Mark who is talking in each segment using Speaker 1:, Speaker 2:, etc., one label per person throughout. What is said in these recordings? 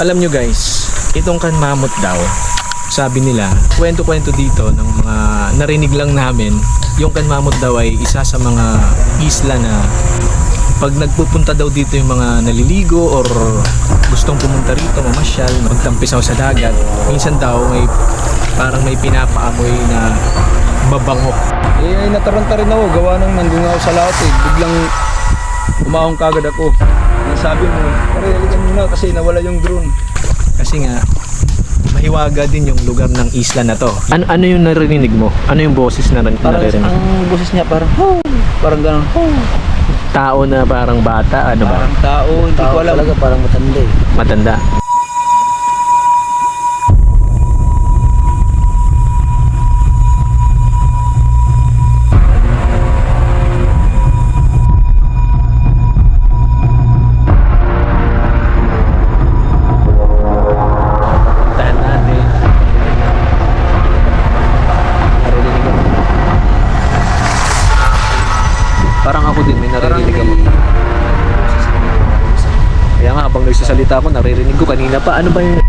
Speaker 1: Alam nyo guys, itong kanmamot daw, sabi nila, kwento-kwento dito ng mga narinig lang namin, yung kanmamot daw ay isa sa mga isla na pag nagpupunta daw dito yung mga naliligo or gustong pumunta rito, mamasyal, magtampisaw sa dagat, minsan daw may parang may pinapaamoy na mabango.
Speaker 2: Eh, nataranta rin ako. Gawa nang nandun sa laot eh. Biglang umahong kagad ako. Nasabi mo, pare, halikan muna kasi nawala yung drone.
Speaker 1: Kasi nga, mahiwaga din yung lugar ng isla na to. Ano, ano yung narinig mo? Ano yung boses na rin-
Speaker 2: Parang
Speaker 1: naririnig?
Speaker 2: ang boses niya parang, ho! Parang ganun, ho!
Speaker 1: Tao na parang bata, ano ba?
Speaker 2: Parang tao, hindi ko alam.
Speaker 3: talaga parang matanda eh.
Speaker 1: Matanda. Kanina pa. Ano ba yung...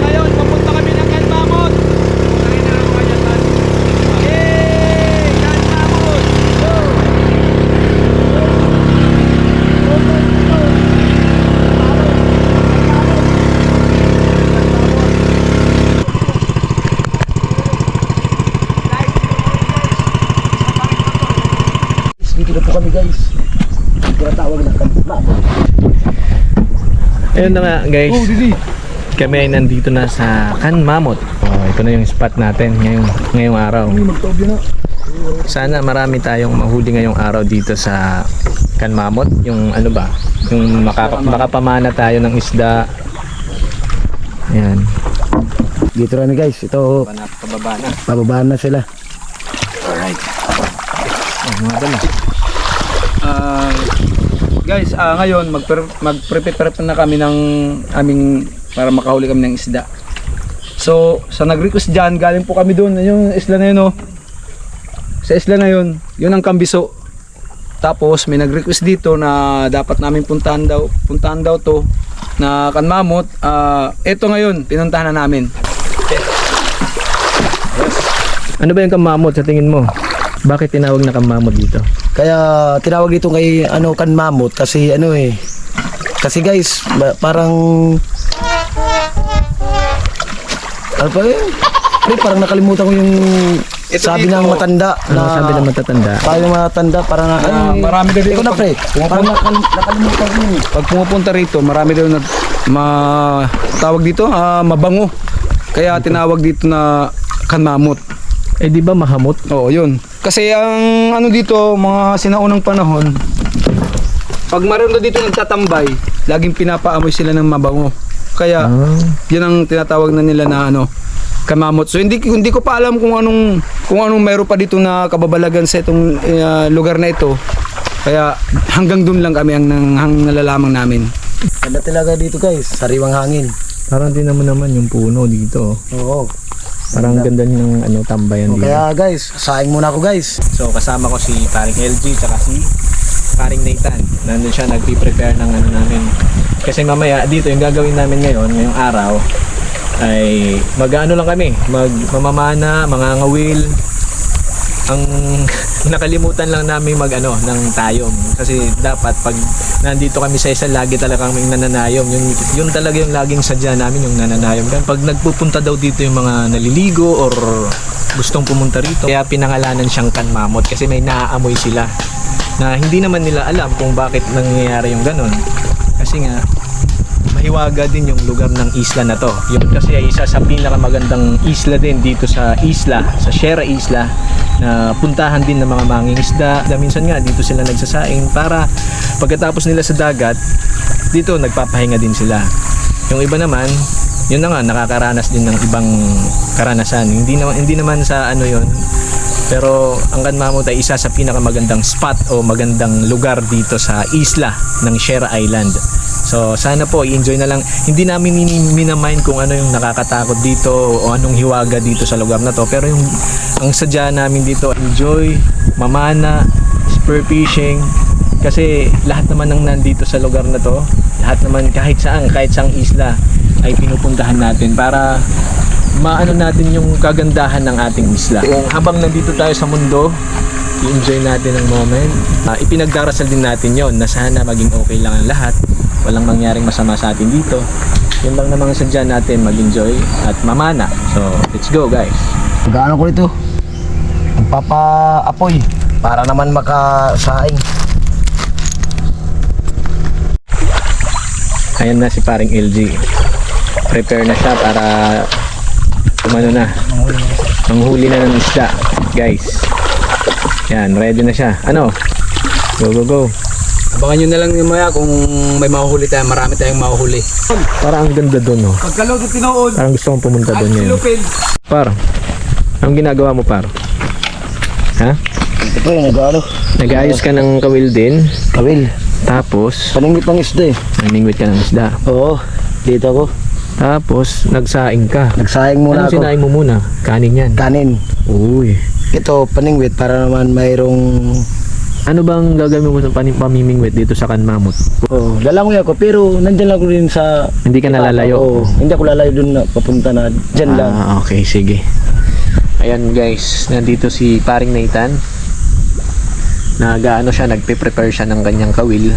Speaker 2: Ngayon, papunta kami ng Kalmamot. Kanina ako kanya tan. Yay! Kalmamot!
Speaker 3: Dito na po kami guys. Tinatawag na kami. Mamo.
Speaker 1: Ayun na nga, guys.
Speaker 2: Oh, Didi.
Speaker 1: Kami ay nandito na sa Kanmamot. Oh, ito na yung spot natin ngayong, ngayong araw. Sana marami tayong mahuli ngayong araw dito sa Kanmamot. Yung ano ba? Yung makaka- makapamana tayo ng isda. Ayan.
Speaker 3: Dito na guys. Ito,
Speaker 1: Pababa na.
Speaker 3: pababaan na sila.
Speaker 1: Alright. Oh, mga dala.
Speaker 2: Ah, guys, ah, ngayon mag mag-prepare na kami ng aming para makahuli kami ng isda. So, sa nag-request dyan, galing po kami doon. Yung isla na yun, oh. Sa isla na yun, yun ang kambiso. Tapos, may nag-request dito na dapat namin puntahan daw, puntahan daw to na kanmamot. Ah, eto ngayon, pinuntahan na namin.
Speaker 1: Ano ba yung kamamot sa tingin mo? Bakit tinawag na kamamot dito?
Speaker 3: Kaya tinawag dito kay ano kan mamut kasi ano eh. Kasi guys, parang ano pa yun? Pre, parang nakalimutan ko yung
Speaker 2: Ito
Speaker 3: sabi
Speaker 2: dito.
Speaker 3: ng matanda
Speaker 1: Ano
Speaker 3: na
Speaker 1: sabi ng matatanda?
Speaker 3: tayo matanda parang
Speaker 2: Ah,
Speaker 3: ano, eh,
Speaker 2: marami na dito
Speaker 3: Ikaw na pre, parang nakal- nakalimutan ko yun. eh.
Speaker 2: Pag pumupunta rito, marami daw na ma tawag dito, ah, mabango. Kaya tinawag dito na kanmamot.
Speaker 1: Eh di ba mahamot?
Speaker 2: Oo, yun. Kasi ang ano dito, mga sinaunang panahon, pag maroon na dito nagtatambay, laging pinapaamoy sila ng mabango. Kaya,
Speaker 1: Ah.
Speaker 2: yun ang tinatawag na nila na ano, kamamot. So hindi hindi ko pa alam kung anong kung anong meron pa dito na kababalagan sa itong eh, lugar na ito. Kaya hanggang doon lang kami ang, ang, ang nalalaman namin.
Speaker 3: Ganda talaga dito guys, sariwang hangin.
Speaker 1: Parang din naman naman yung puno dito.
Speaker 3: Oo.
Speaker 1: Parang ganda ng ano tambayan dito.
Speaker 3: kaya guys, saing muna ako guys.
Speaker 1: So kasama ko si paring LG tsaka si paring Nathan. Nandun siya nagpi-prepare ng ano namin. Kasi mamaya dito yung gagawin namin ngayon, ngayong araw ay mag-ano lang kami, magmamamana, mga ngawil. Ang nakalimutan lang namin mag ano ng tayom. Kasi dapat pag nandito kami sa isa lagi talaga kaming nananayom. Yun yun talaga yung laging sadya namin yung nananayom. Gan pag nagpupunta daw dito yung mga naliligo or gustong pumunta rito kaya pinangalanan siyang kanmamot kasi may naaamoy sila. Na hindi naman nila alam kung bakit nangyayari yung ganon kasi nga mahiwaga din yung lugar ng isla na to. Yun kasi ay isa sa pinakamagandang isla din dito sa isla, sa Sierra Isla na puntahan din ng mga mangingisda. Na minsan nga dito sila nagsasaing para pagkatapos nila sa dagat, dito nagpapahinga din sila. Yung iba naman, yun na nga nakakaranas din ng ibang karanasan. Hindi naman hindi naman sa ano yun. Pero ang Kanmamut ay isa sa pinakamagandang spot o magandang lugar dito sa isla ng Sierra Island. So sana po i-enjoy na lang. Hindi namin minamind kung ano yung nakakatakot dito o anong hiwaga dito sa lugar na to. Pero yung ang sadya namin dito enjoy, mamana, spear fishing, kasi lahat naman ng nandito sa lugar na to, lahat naman kahit saan, kahit saang isla ay pinupuntahan natin para maano natin yung kagandahan ng ating isla. Kung habang nandito tayo sa mundo, i-enjoy natin ang moment. Ah, ipinagdarasal din natin yon na sana maging okay lang ang lahat. Walang mangyaring masama sa atin dito. Yun lang namang sadya natin mag-enjoy at mamana. So, let's go guys.
Speaker 3: Gaano ko ito? Magpapa-apoy para naman makasaing.
Speaker 1: Ayan na si paring LG. Prepare na siya para umano na. Manghuli na ng isda, guys. Yan, ready na siya. Ano? Go, go, go.
Speaker 2: Abangan nyo na lang yung maya kung may mahuhuli tayo. Marami tayong mahuhuli.
Speaker 1: Parang ang ganda doon, no?
Speaker 2: Pagkalaw sa tinood,
Speaker 1: Parang gusto kong pumunta doon ngayon. Par, anong ginagawa mo, par? Ha?
Speaker 3: Ito yung nag-ano.
Speaker 1: Nag-ayos ka ng kawil din,
Speaker 3: Kawil.
Speaker 1: tapos
Speaker 3: Paningwit ng isda eh.
Speaker 1: naningwit ka ng isda.
Speaker 3: Oo. Dito ako.
Speaker 1: Tapos, nagsaing ka.
Speaker 3: Nagsaing muna
Speaker 1: Anong
Speaker 3: ako.
Speaker 1: sinaing mo muna? Kanin yan.
Speaker 3: Kanin.
Speaker 1: Uy.
Speaker 3: Ito, paningwit para naman mayroong...
Speaker 1: Ano bang gagawin mo sa panim- pamimingwit dito sa Kanmamot?
Speaker 3: Oh, lalangoy ako pero nandyan lang ako rin sa...
Speaker 1: Hindi ka nalalayo?
Speaker 3: Oo. Hindi ako lalayo dun na papunta na. Dyan lang.
Speaker 1: Ah, okay, sige. Ayan guys, nandito si paring Nathan. Nagaano siya, nagpe-prepare siya ng kanyang kawil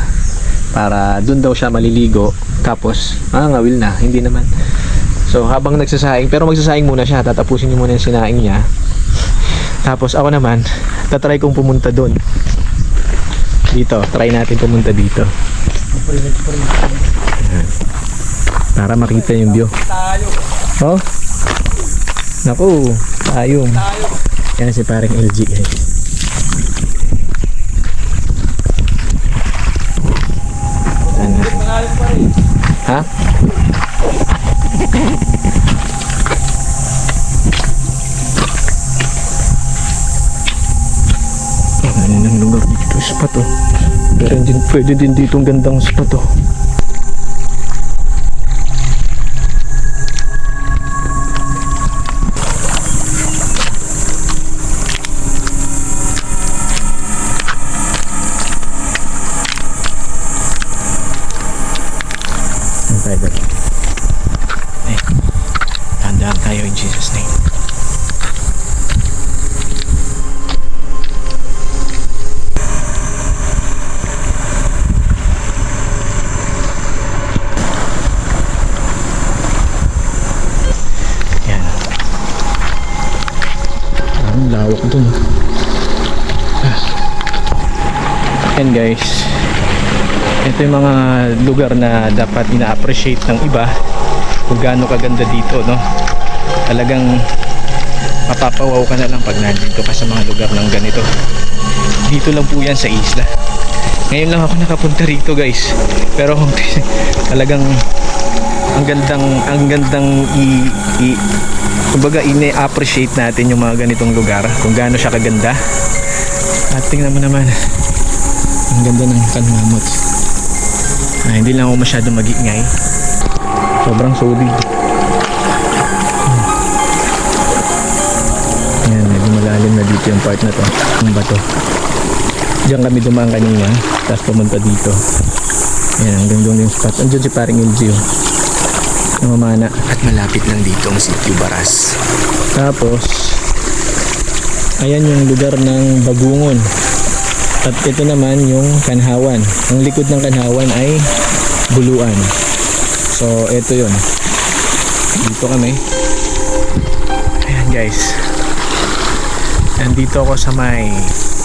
Speaker 1: para dun daw siya maliligo. Tapos, ah, ngawil na, hindi naman. So, habang nagsasaing, pero magsasaing muna siya, tatapusin niya muna yung sinaing niya. Tapos ako naman, tatry kong pumunta doon. Dito, try natin pumunta dito. Para makita yung view.
Speaker 2: Tayo.
Speaker 1: Oh. Naku, tayong. Yan si parang LG guys.
Speaker 2: Tayo.
Speaker 1: Ha? Spot oh. Pero din, pwede din dito ang gandang spot oh. Yan guys. Ito yung mga lugar na dapat ina-appreciate ng iba kung gaano kaganda dito no? Talagang mapapawaw ka na lang pag nandito ka sa mga lugar ng ganito. Dito lang po yan sa isla. Ngayon lang ako nakapunta rito guys. Pero talagang ang gandang ang gandang i, i kumbaga ine-appreciate natin yung mga ganitong lugar kung gaano siya kaganda. At tingnan mo naman ang ganda ng kanmamot Ah, hindi lang ako masyado mag-iingay. Sobrang solid. Hmm. Yan, medyo malalim na dito yung part na to. Yung bato. Diyan kami dumaan kanina. Tapos pumunta dito. Yan, hanggang doon yung spot. Andiyan si paring LG oh. Namamana.
Speaker 4: At malapit lang dito ang Sitio Baras.
Speaker 1: Tapos, ayan yung lugar ng Bagungon. At ito naman yung Kanhawan. Ang likod ng Kanhawan ay Buluan. So, ito yun. Dito kami. Ayan guys. Nandito ako sa may...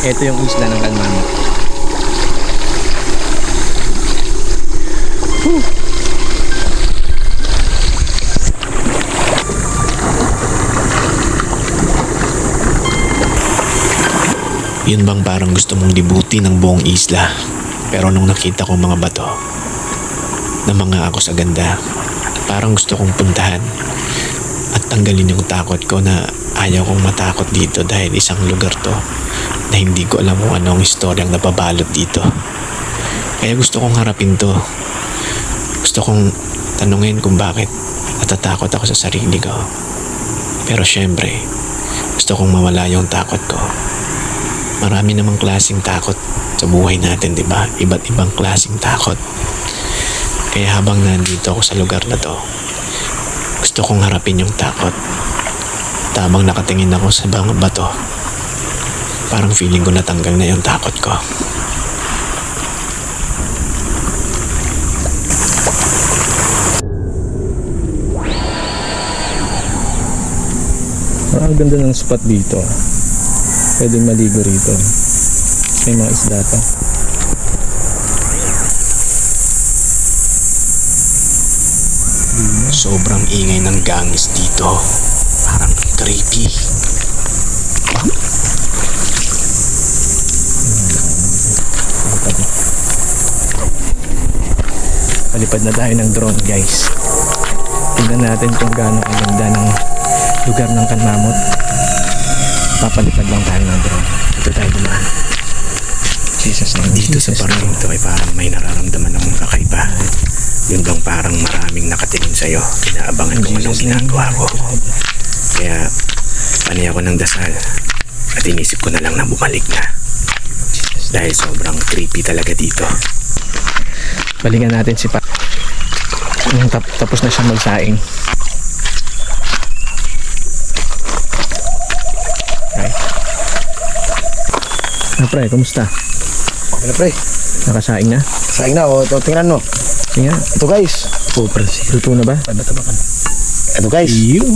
Speaker 1: Ito yung isla ng Kanmano.
Speaker 4: Yun bang parang gusto mong libuti ng buong isla. Pero nung nakita ko mga bato, na mga ako sa ganda, parang gusto kong puntahan at tanggalin yung takot ko na ayaw kong matakot dito dahil isang lugar to na hindi ko alam kung anong istoryang napabalot dito. Kaya gusto kong harapin to. Gusto kong tanungin kung bakit natatakot ako sa sarili ko. Pero syempre, gusto kong mawala yung takot ko. Marami namang klaseng takot sa buhay natin, di ba? Iba't ibang klaseng takot. Kaya habang nandito ako sa lugar na to, gusto kong harapin yung takot. Tabang nakatingin ako sa mga bato, parang feeling ko natanggal na yung takot ko.
Speaker 1: Parang ganda ng spot dito. Pwedeng maligo rito. May mga isda to.
Speaker 4: Sobrang ingay ng gangis dito. Parang creepy.
Speaker 1: Palipad na tayo ng drone guys. Tingnan natin kung gaano kaganda ng lugar ng Kanmamot. Papalipad lang tayo ng drone. Ito tayo dumaan. Jesus name.
Speaker 4: Dito sa
Speaker 1: Jesus
Speaker 4: parang
Speaker 1: name.
Speaker 4: ito ay parang may nararamdaman akong kakaiba. Yun bang parang maraming nakatingin sa'yo. Kinaabangan kung anong ginagawa ko. Kaya pani ako ng dasal. At inisip ko na lang na bumalik na. Dahil sobrang creepy talaga dito.
Speaker 1: Balikan natin si Pa. Tap- tapos na siya magsaing. Ah, pre, kumusta?
Speaker 3: Okay na pre.
Speaker 1: Nakasaing na?
Speaker 3: Saing na, o, ito, tingnan mo.
Speaker 1: Sige.
Speaker 3: Ito guys.
Speaker 1: Oh, pre, luto na ba?
Speaker 3: Ito guys.
Speaker 1: You.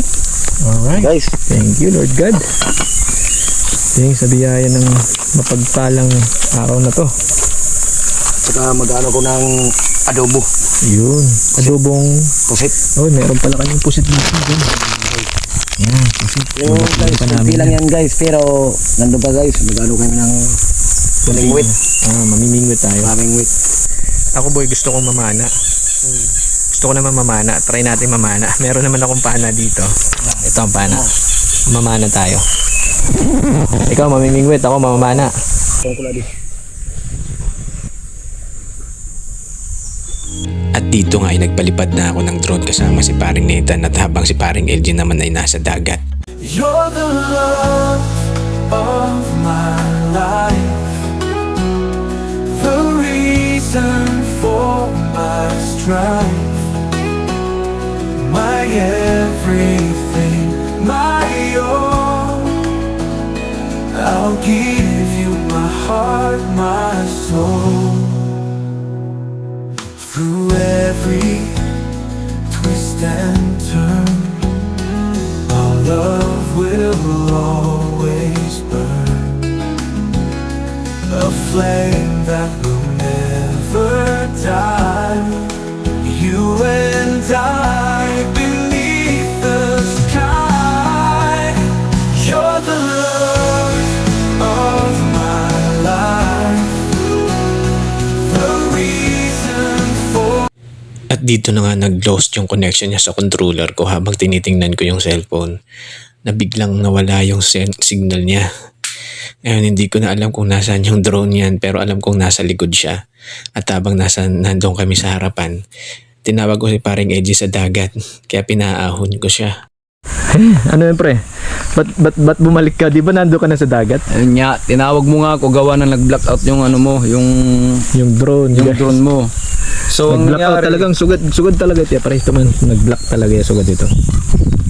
Speaker 1: Alright.
Speaker 3: Guys,
Speaker 1: Thank you, Lord God. Thanks sa biyaya ng mapagpalang araw na to.
Speaker 3: saka mag-ano ko ng adobo.
Speaker 1: Yun. Adobong...
Speaker 3: Pusit.
Speaker 1: Oh, meron pala kanyang pusit dito. Yan, pusit.
Speaker 3: Yung guys,
Speaker 1: pa namin
Speaker 3: kunti lang
Speaker 1: yan.
Speaker 3: guys. Pero, nandun pa guys, mag-ano kami ng Mamingwit.
Speaker 1: Ah, mamimingwit tayo.
Speaker 3: Mamingwit.
Speaker 1: Ako boy, gusto kong mamana. Gusto ko naman mamana. Try natin mamana. Meron naman akong pana dito. Ito ang pana. Mamana tayo. Ikaw mamimingwit, ako mamamana.
Speaker 4: At dito nga ay nagpalipad na ako ng drone kasama si paring Nathan at habang si paring LG naman ay nasa dagat.
Speaker 5: You're the love of my life, the reason for my strife, my everything, my all. I'll give you my heart, my soul. Through every twist and turn. Love always burn. A flame that will never die. You and I beneath the sky. You're the love of my life. The reason for
Speaker 4: At dito na nga nag-lost yung connection niya sa controller ko habang tinitingnan ko yung cellphone na biglang nawala yung signal niya. Ngayon hindi ko na alam kung nasaan yung drone yan pero alam kong nasa likod siya. At habang nasa, nandun kami sa harapan, tinawag ko si paring Edgy sa dagat kaya pinaahon ko siya.
Speaker 1: Ano yun pre? Ba't, ba't, ba't bumalik ka? Di ba nando ka na sa dagat?
Speaker 2: Ayun nga, tinawag mo nga ako gawa na nag-blackout yung ano mo, yung
Speaker 1: Yung drone.
Speaker 2: yung
Speaker 1: guys.
Speaker 2: drone mo. So,
Speaker 1: out
Speaker 2: nangyari,
Speaker 1: talagang sugad, sugad talaga ito. Pare, ito man, nag-block talaga yung sugad ito.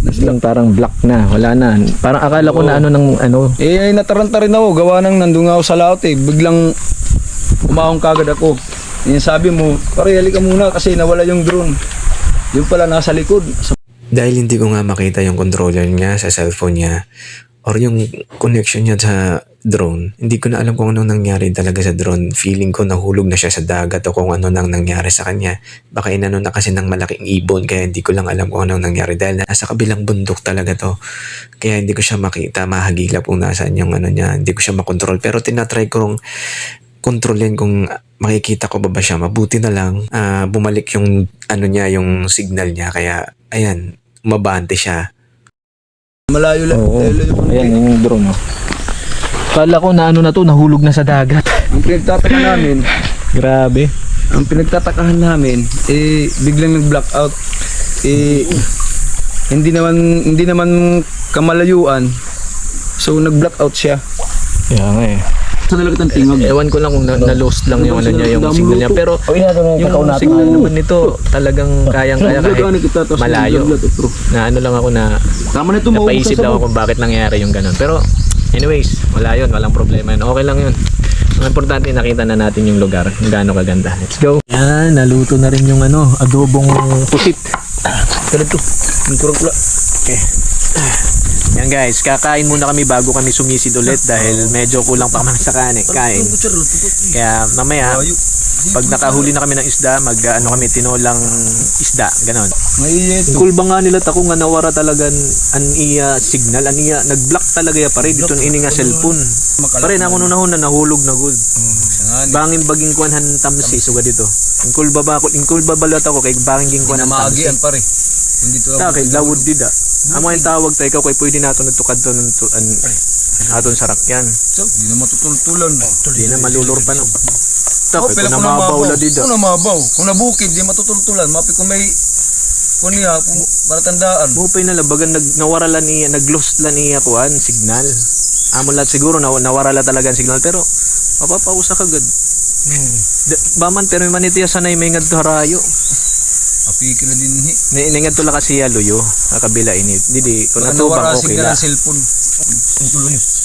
Speaker 1: Biglang parang block na, wala na. Parang akala ko na ano ng ano.
Speaker 2: eh, ay, nataranta rin ako, gawa nang nandun nga ako sa laot eh. Biglang umahong kagad ako. Yung sabi mo, pare, halika muna kasi nawala yung drone. Yung pala nasa likod. Sa
Speaker 4: Dahil hindi ko nga makita yung controller niya sa cellphone niya or yung connection niya sa drone. Hindi ko na alam kung anong nangyari talaga sa drone. Feeling ko nahulog na siya sa dagat o kung ano nang nangyari sa kanya. Baka inano na kasi ng malaking ibon kaya hindi ko lang alam kung anong nangyari dahil nasa kabilang bundok talaga to. Kaya hindi ko siya makita, mahagila kung nasaan yung ano niya. Hindi ko siya makontrol. Pero tinatry kong kontrolin kung makikita ko ba ba siya. Mabuti na lang ah, bumalik yung ano niya, yung signal niya. Kaya ayan, umabante siya.
Speaker 2: Malayo lang.
Speaker 1: Oo. Ayan, yung drone, oh. Kala ko na ano na to, nahulog na sa dagat.
Speaker 2: Ang pinagtataka namin,
Speaker 1: Grabe.
Speaker 2: ang pinagtatakahan namin, eh, biglang nag-blackout. Eh, hindi naman, hindi naman kamalayuan. So, nag-blackout siya.
Speaker 1: Kaya nga eh.
Speaker 2: Sa talaga ng tingog.
Speaker 1: Ewan ko lang kung na, na-lost lang yung ano niya, yung signal niya. Pero yung signal naman nito, talagang kayang-kaya kahit malayo. Na ano lang ako na
Speaker 2: Tama na ito,
Speaker 1: napaisip lang ako kung bakit nangyari yung ganun. Pero anyways, wala yun, walang problema yun. Okay lang yun. Ang importante nakita na natin yung lugar, kung gaano kaganda. Let's go. Yan, naluto na rin yung ano, adobong pusit. Pero to, yung kurang-kula. Okay. Yan guys, kakain muna kami bago kami sumisid ulit dahil medyo kulang pa kami sa kanin. Kain. Kaya mamaya, pag nakahuli na kami ng isda, mag ano kami tinolang isda, ganon. Ang cool ba nga nila tako nga nawara talaga an iya signal, an iya nag-block talaga ya pare dito ini nga cellphone. Pare na kuno na nahulog na good. Bangin baging kuan han tamsi suga dito. Ang cool ba ba ko, ang cool ba balat ako kay bangin ging kuan han tamsi.
Speaker 2: Namagian pare. Hindi to
Speaker 1: Ta kay lawod dida. Amo yung tawag ikaw kay pwede nato nagtukad to ng tu- an aton sa rakyan.
Speaker 2: So, di na matutultulan.
Speaker 1: Di na malulur pa no. Ta kay
Speaker 2: pila
Speaker 1: kung
Speaker 2: kung
Speaker 1: namabaw
Speaker 2: namabaw.
Speaker 1: la dida.
Speaker 2: Kung namabaw. Kung nabukid, di matutultulan. Mapi kung may kung niya, kung para tandaan.
Speaker 1: Mupay na labagan nag nawara la niya nag-lost la niya kuan signal. Amo la siguro na nawara la talaga ang signal pero mapapausa ka gud. Da- Baman pero man itiya sanay may ngadto harayo.
Speaker 2: Api kila din.
Speaker 1: Ni ningad to la kasi ya luyo sa kabila ini. Didi kun
Speaker 2: Kung
Speaker 1: natubang
Speaker 2: nawara
Speaker 1: okay
Speaker 2: signal
Speaker 1: la.
Speaker 2: ang cellphone.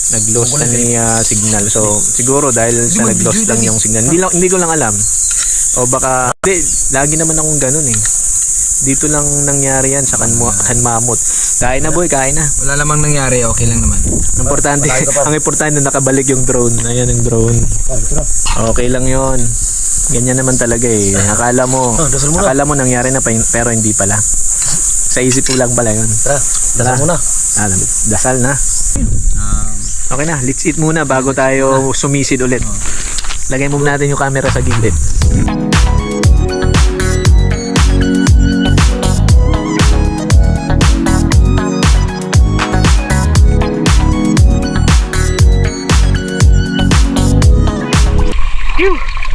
Speaker 1: Nag-lost na niya signal. So siguro dahil sa nag-lost lang yung signal. Hindi lang hindi ko lang alam. O baka di, lagi naman akong ganun eh. Dito lang nangyari yan sa Kanmu- Kanmamot. Kain na boy, kain na.
Speaker 2: Wala lamang nangyari, okay lang naman.
Speaker 1: Ang importante, ang importante nakabalik yung drone. Ayan yung drone. Okay lang yon. Ganyan naman talaga eh. Akala mo, akala mo nangyari na pero hindi pala. Sa isip mo lang pala yun.
Speaker 3: Tara, dasal mo na.
Speaker 1: Ah, dasal na. Okay na, let's eat muna bago tayo sumisid ulit. Lagay mo natin yung camera sa gilid.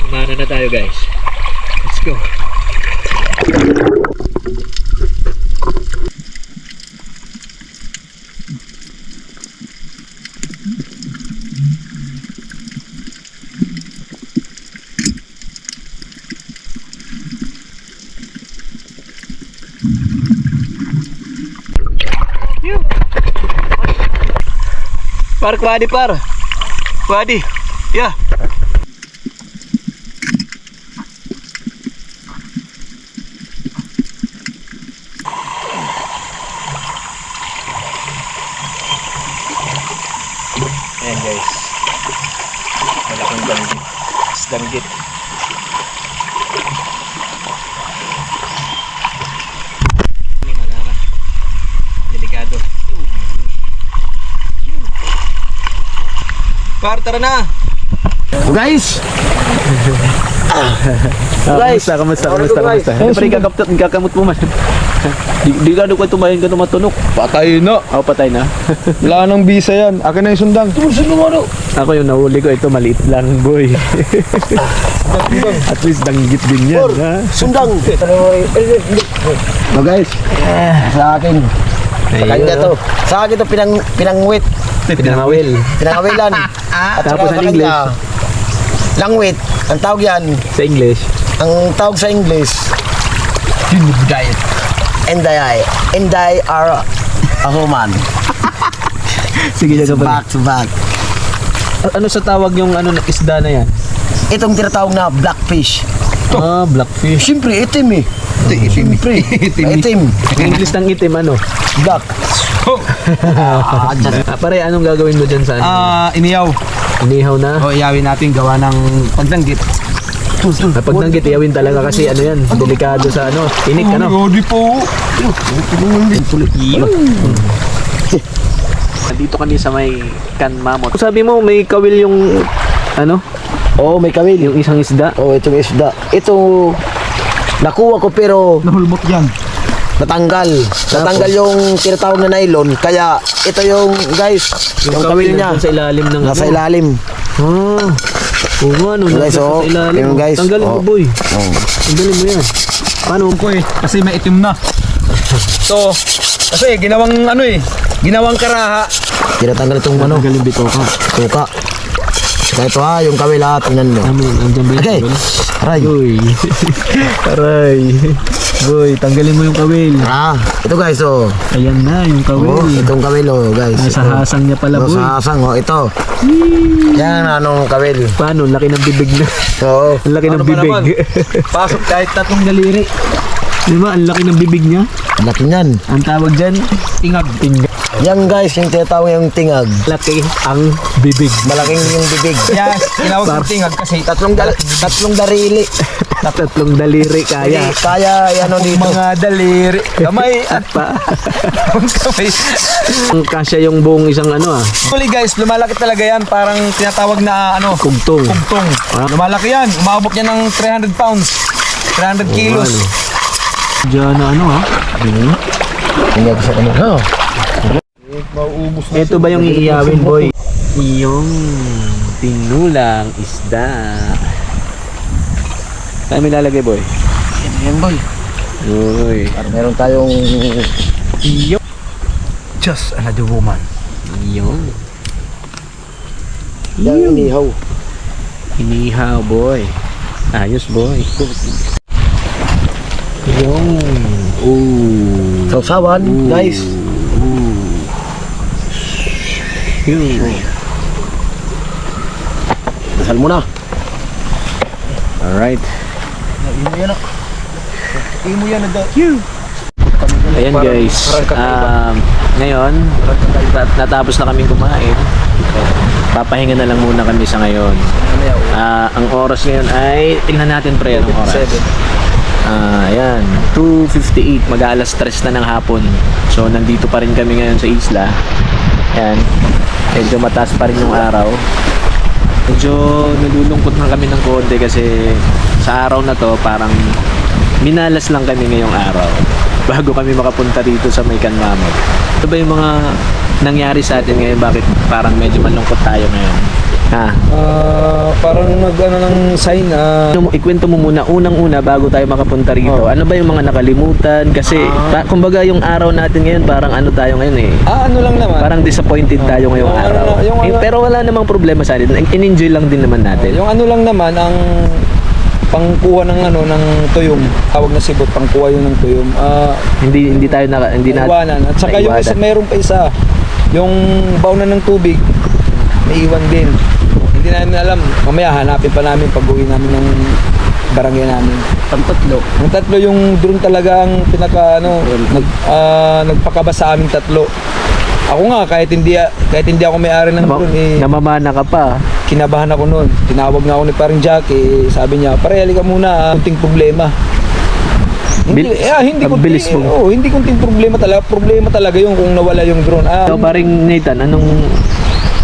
Speaker 1: Umana na tayo guys. Par, kwadi par. Kwadi. Yeah. Ayan guys. Malaking danggit. Danggit. Ini manara. Delikado.
Speaker 2: Par, tara na!
Speaker 3: Guys!
Speaker 1: guys, kamusta, kamusta, kamusta, kamusta? Pa rin kakaptot, kakamot mo man? di, di ka ko tumayin ka tumatunok.
Speaker 2: Patay na!
Speaker 1: Ako patay na.
Speaker 2: Wala nang bisa yan. Akin na yung sundang. Sundang ano?
Speaker 1: Ako yung nahuli ko, ito maliit lang boy. At least danggit din yan. Ha?
Speaker 3: Sundang! No guys, sa akin. Sa kanya to. Sa akin to pinang, pinangwit.
Speaker 1: Pinangawil.
Speaker 3: Pinangawilan. At
Speaker 1: Tapos
Speaker 3: saka
Speaker 1: sa English?
Speaker 3: kanya, Langwit. Ang tawag yan.
Speaker 1: Sa English.
Speaker 3: Ang tawag sa English.
Speaker 2: Diet.
Speaker 3: Enday. Enday are a human.
Speaker 1: Sige,
Speaker 3: It's back to back.
Speaker 1: Ano sa tawag yung ano isda na yan?
Speaker 3: Itong tinatawag na blackfish.
Speaker 1: Ah, blackfish.
Speaker 3: Siyempre, itim eh. Siyempre, itim.
Speaker 1: Ang English ng itim, ano?
Speaker 3: Black.
Speaker 1: Ah, pare, anong gagawin mo dyan sa ano?
Speaker 2: Ah, iniyaw.
Speaker 1: Inihaw na?
Speaker 2: O, iyawin natin gawa ng pagdanggit.
Speaker 1: Kapag nanggit, iyawin talaga kasi ano yan, delikado sa ano, tinik, ano?
Speaker 2: di po.
Speaker 1: Dito kami sa may kanmamot. Sabi mo, may kawil yung, ano,
Speaker 3: Oo, may kawil.
Speaker 1: yung isang isda.
Speaker 3: Oo, itong isda. Ito, nakuha ko pero
Speaker 2: Nahulmot yan.
Speaker 3: natanggal. Natanggal yung tinatawag na nylon. Kaya, ito yung, guys, yung, kawil niya.
Speaker 1: nandun sa ilalim ng
Speaker 3: Nasa
Speaker 1: ano.
Speaker 3: ilalim.
Speaker 1: Ah, oo nga, no,
Speaker 3: Guys,
Speaker 1: nasa
Speaker 3: oh,
Speaker 1: sa ilalim.
Speaker 3: yun, guys,
Speaker 1: Tanggalin mo,
Speaker 3: oh.
Speaker 1: boy.
Speaker 3: Oo.
Speaker 1: Tanggalin mo yan. Paano?
Speaker 2: ko eh, kasi may itim na. So, kasi ginawang ano eh, ginawang karaha.
Speaker 3: Tinatanggal itong ano,
Speaker 1: Tanggalin bito ka.
Speaker 3: suka. Ito ha, yung kawil ha, tingnan mo.
Speaker 1: Yun, andyan ba yung
Speaker 3: Okay. Aray.
Speaker 1: Boy. Aray. Boy, tanggalin mo yung kawil.
Speaker 3: Ah, ito guys, oh.
Speaker 1: Ayan na, yung
Speaker 3: Oh,
Speaker 1: kawil.
Speaker 3: itong kawil, oh, guys.
Speaker 1: Nasa
Speaker 3: Ito.
Speaker 1: hasang niya pala, boy.
Speaker 3: Nasa hasang, oh, ito. Yan, anong kawil.
Speaker 1: Paano? Laki ng bibig na.
Speaker 3: Oo.
Speaker 1: Ang laki ng
Speaker 2: Ano ba
Speaker 1: bibig.
Speaker 2: Pasok kahit tatlong daliri.
Speaker 1: Di ba? Ang laki ng bibig niya.
Speaker 3: Laki niyan.
Speaker 1: Ang tawag dyan, tingag. Tingag.
Speaker 3: Yan guys, yung tinatawag yung tingag.
Speaker 1: Laki ang bibig.
Speaker 3: Malaking yung bibig.
Speaker 2: Yes, tinawag ng tingag kasi
Speaker 3: Tatlong dal tatlong darili.
Speaker 1: Tatlong daliri kaya.
Speaker 3: Hindi, kaya ano dito.
Speaker 2: mga daliri. Kamay at
Speaker 1: Pa.
Speaker 2: kamay.
Speaker 1: Kasya yung buong isang ano ah.
Speaker 2: Actually guys, lumalaki talaga yan. Parang tinatawag na ano,
Speaker 1: Kugtong.
Speaker 2: kugtong.
Speaker 1: Ah.
Speaker 2: Lumalaki yan. Umabot niya ng 300 pounds. 300 kilos.
Speaker 1: ano. Diyan na ano ah.
Speaker 3: Hindi ako sa kanila. Oh.
Speaker 1: Ito ba yung iiyawin boy? Yung tinulang isda. Saan mo ilalagay boy?
Speaker 3: Yan boy.
Speaker 1: Uy.
Speaker 3: Para meron tayong
Speaker 2: Just another woman.
Speaker 1: Yung
Speaker 3: yung inihaw.
Speaker 1: inihaw boy. Ayos boy. Yung Ooh.
Speaker 3: Sausawan, guys.
Speaker 1: Yung.
Speaker 3: Dasal mo na.
Speaker 1: Alright.
Speaker 2: Imo yan na
Speaker 1: Ayan guys, um, ngayon, nat- natapos na kaming kumain. Papahinga na lang muna kami sa ngayon. Ah, ang oras ngayon ay, tingnan natin pre, anong oras? Ah, ayan, 2.58, mag-aalas 3 na ng hapon. So, nandito pa rin kami ngayon sa isla. Ayan, medyo mataas pa rin yung araw. Medyo nalulungkot na kami ng konti kasi sa araw na to parang minalas lang kami ngayong araw bago kami makapunta dito sa may Kanmamot. Ano ba yung mga nangyari sa atin ngayon? Bakit parang medyo malungkot tayo ngayon?
Speaker 2: Ah, parang nag ano ng sign ah
Speaker 1: Ano mo- ikwento mo muna unang-una bago tayo makapunta rito. Ano ba yung mga nakalimutan? Kasi pa- kumbaga yung araw natin ngayon parang ano tayo ngayon eh.
Speaker 2: Ah, ano lang naman.
Speaker 1: Parang disappointed tayo ngayong
Speaker 2: ano
Speaker 1: araw.
Speaker 2: na- yung
Speaker 1: Eh,
Speaker 2: ano-
Speaker 1: pero wala namang problema sa atin. In-enjoy lang din naman natin.
Speaker 2: yung ano lang naman ang pangkuha ng ano ng tuyong. Tawag na sibot pangkuha yun ng tuyong. Ah,
Speaker 1: Hindi hindi tayo naka, hindi natin
Speaker 2: iwanan. At saka yung isa, mayroon pa isa. Yung baunan ng tubig, may iwan din. Hindi namin alam. Mamaya hanapin pa namin pag uwi namin ng barangay namin.
Speaker 3: Pang tatlo.
Speaker 2: Yung tatlo yung drone talaga ang pinaka ano, nag, ah, nagpakaba sa aming tatlo. Ako nga kahit hindi kahit hindi ako may-ari ng drone eh,
Speaker 1: namamana ka pa.
Speaker 2: kinabahan ako noon. Tinawag na ako ni parang Jackie, eh, sabi niya, "Pare, halika muna, ah, kunting problema." Hindi,
Speaker 1: Bil-
Speaker 2: eh, ah, hindi
Speaker 1: ang
Speaker 2: kunting,
Speaker 1: bilis mo.
Speaker 2: oh, hindi kunting problema talaga. Problema talaga yung kung nawala yung drone. Ah,
Speaker 1: So, paring Nathan, anong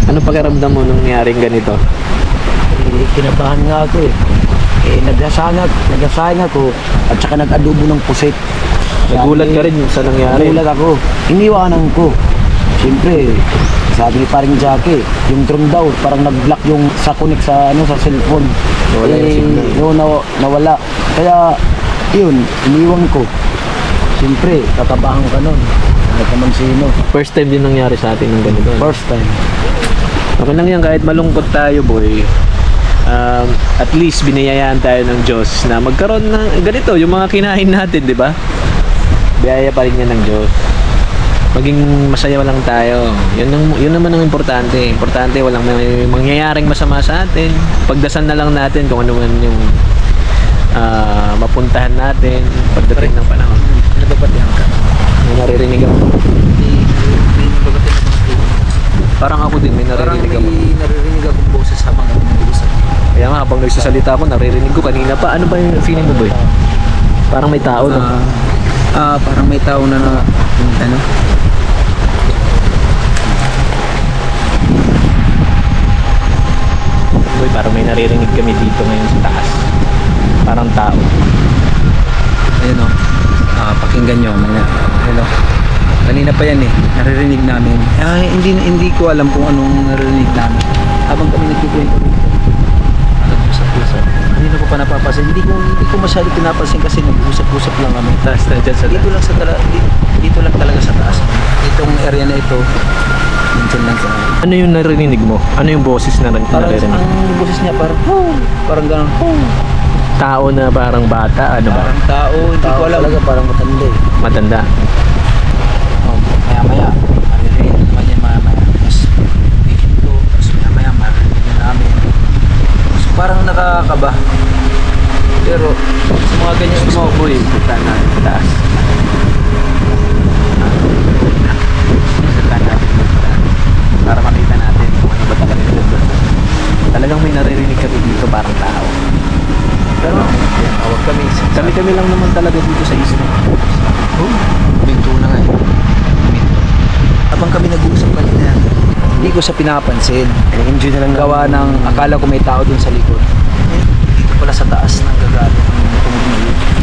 Speaker 1: anong pakiramdam mo nung nangyaring ganito?
Speaker 3: Eh, kinabahan nga ako eh. Eh, nagdasangag, nagdasangag ako at saka nag-adobo ng pusit.
Speaker 1: Nagulat ka rin sa nangyari.
Speaker 3: Nagulat ako. Iniwanan ko. Siyempre, sabi ni paring Jackie, yung drone daw, parang nag-block yung sa connect sa, ano, sa cellphone.
Speaker 1: Nawala yung
Speaker 3: eh,
Speaker 1: signal.
Speaker 3: yun, naw- nawala. Kaya, yun, iniwan ko. Siyempre, kakabahan ka nun. Kahit naman sino.
Speaker 1: First time din nangyari sa atin ng ganito.
Speaker 3: First time.
Speaker 1: Okay lang yan, kahit malungkot tayo, boy. Um, at least biniyayaan tayo ng Diyos na magkaroon ng ganito, yung mga kinain natin, di ba? Biyaya pa rin yan ng Diyos. Maging masaya lang tayo. Yun, ang, yun naman ang importante. Importante, walang may mangyayaring masama sa atin. Pagdasal na lang natin kung ano man yung ah, mapuntahan natin pagdating ng panahon.
Speaker 2: Nababatihan ka.
Speaker 1: May naririnig ako.
Speaker 2: Ako ng tubo.
Speaker 1: Parang ako din, may
Speaker 2: Parang
Speaker 1: naririnig
Speaker 2: may
Speaker 1: ako.
Speaker 2: naririnig akong boses habang nag-uusap.
Speaker 1: Kaya nga, habang nagsasalita ako, naririnig ko kanina pa. Ano ba yung feeling mo, boy? Parang may tao, no?
Speaker 2: Ah, ah, parang may tao na na, ano,
Speaker 1: boy, parang may naririnig kami dito ngayon sa taas. Parang tao.
Speaker 2: ayun o, ah, pakinggan nyo, mga, hello. Kanina pa yan eh, naririnig namin. Ah, hindi, hindi ko alam kung anong naririnig namin. Habang kami nagkikwento dito, nag-usap-usap. Hindi na ko pa napapansin. Hindi ko, hindi ko masyado pinapansin kasi nag-usap-usap lang kami.
Speaker 1: Taas na dyan sa
Speaker 2: Dito lang sa tala, dito, dito lang talaga sa taas. Itong area na ito, minsan lang sa
Speaker 1: Ano yung naririnig mo? Ano yung boses na nar-
Speaker 2: Parang
Speaker 1: naririnig?
Speaker 2: ang boses niya parang, oh, parang ganun, oh.
Speaker 1: Tao na parang bata, ano ba?
Speaker 2: Parang tao, hindi ko alam.
Speaker 3: Talaga parang matanda eh.
Speaker 1: Matanda.
Speaker 2: Oh, maya maya, maririnig naman yan maya maya. Tapos, bigyan ko, tapos maya maya, maririnig na namin. So, parang nakakaba. Pero, sa mga ganyan
Speaker 1: Gusto mo, boy, punta na sa taas. Punta natin. Para makita natin kung ano ba talaga yung doon. Talagang may naririnig kami dito parang tao. Pero, yan, awag kami. Kami-kami lang naman talaga dito sa isla.
Speaker 2: Oh, minto na nga eh. Minto. Habang kami nag-uusap kanina, hindi ko siya pinapansin.
Speaker 3: Enjoy na lang
Speaker 2: Gawa ng akala ko may tao dun sa likod. Dito pala sa taas na yun.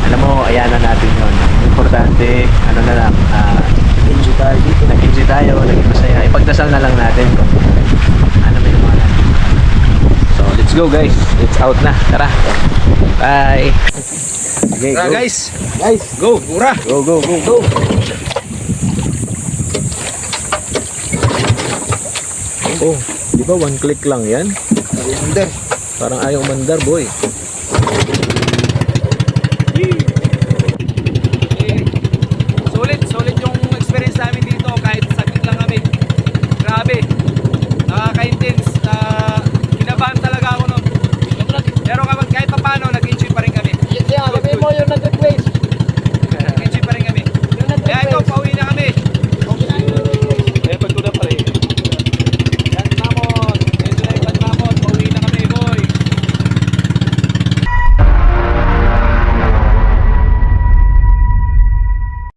Speaker 1: Alam mo, ayan na natin yun. Importante, ano na lang, ah,
Speaker 2: Enjoy tayo dito.
Speaker 1: nag-enjoy tayo, naging masaya. Ipagdasal na lang natin kung ano may mga natin. So, let's go guys. It's out na. Tara. Bye. Okay,
Speaker 2: Tara
Speaker 1: go.
Speaker 2: guys! Guys! Go! Mura!
Speaker 1: Go, go, go, go. Oh, di ba one click lang yan?
Speaker 2: Under.
Speaker 1: Parang ayaw mandar, boy.